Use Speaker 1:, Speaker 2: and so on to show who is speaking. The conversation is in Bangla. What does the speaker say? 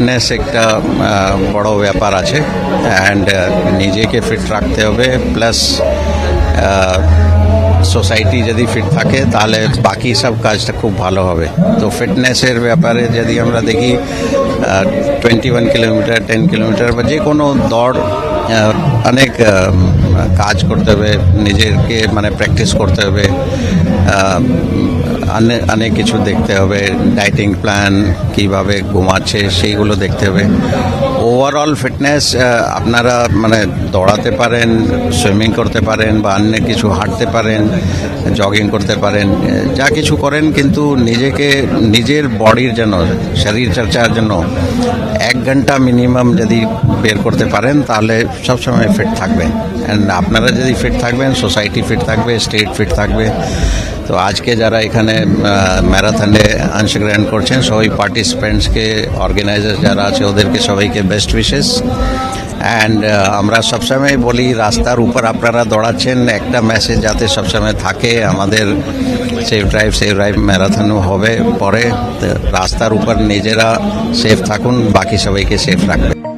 Speaker 1: ফিটনেস একটা বড় ব্যাপার আছে। অ্যান্ড নিজেকে ফিট রাখতে হবে প্লাস সোসাইটি যদি ফিট থাকে, তাহলে বাকি সব কাজটা খুব ভালো হবে। তো ফিটনেসের ব্যাপারে যদি আমরা দেখি twenty one kilometre ten kilometre বা যে কোনো দৌড় অনেক কাজ করতে হবে, নিজেকে মানে প্র্যাকটিস করতে হবে। অনেক কিছু দেখতে হবে, ডাইটিং প্ল্যান, কীভাবে ঘুমাচ্ছে, সেইগুলো দেখতে হবে। ওভারঅল ফিটনেস আপনারা মানে দৌড়াতে পারেন, সুইমিং করতে পারেন বা অন্য কিছু হাঁটতে পারেন, জগিং করতে পারেন যা কিছু করেন, কিন্তু নিজেকে, নিজের বডির জন্য, শরীর চর্চার জন্য এক ঘণ্টা মিনিমাম যদি বের করতে পারেন, তাহলে সবসময় ফিট থাকবেন। অ্যান্ড আপনারা যদি ফিট থাকবেন সোসাইটি ফিট থাকবে স্টেট ফিট থাকবে তো আজকে যারা এখানে ম্যারাথনে অংশগ্রহণ করছেন, সবাই পার্টিসিপেন্টসকে, অর্গানাইজার যারা আছে, ওদেরকে সবাইকে বেস্ট উইশেস। অ্যান্ড আমরা সবসময় বলি, রাস্তার উপর আপনারা দৌড়াচ্ছেন, একটা মেসেজ যাতে সবসময় থাকে, আমাদের সেফ ড্রাইভ সেফ ড্রাইভ ম্যারাথনও হবে পরে। রাস্তার উপর নিজেরা সেফ থাকুন, বাকি সবাইকে সেফ রাখবে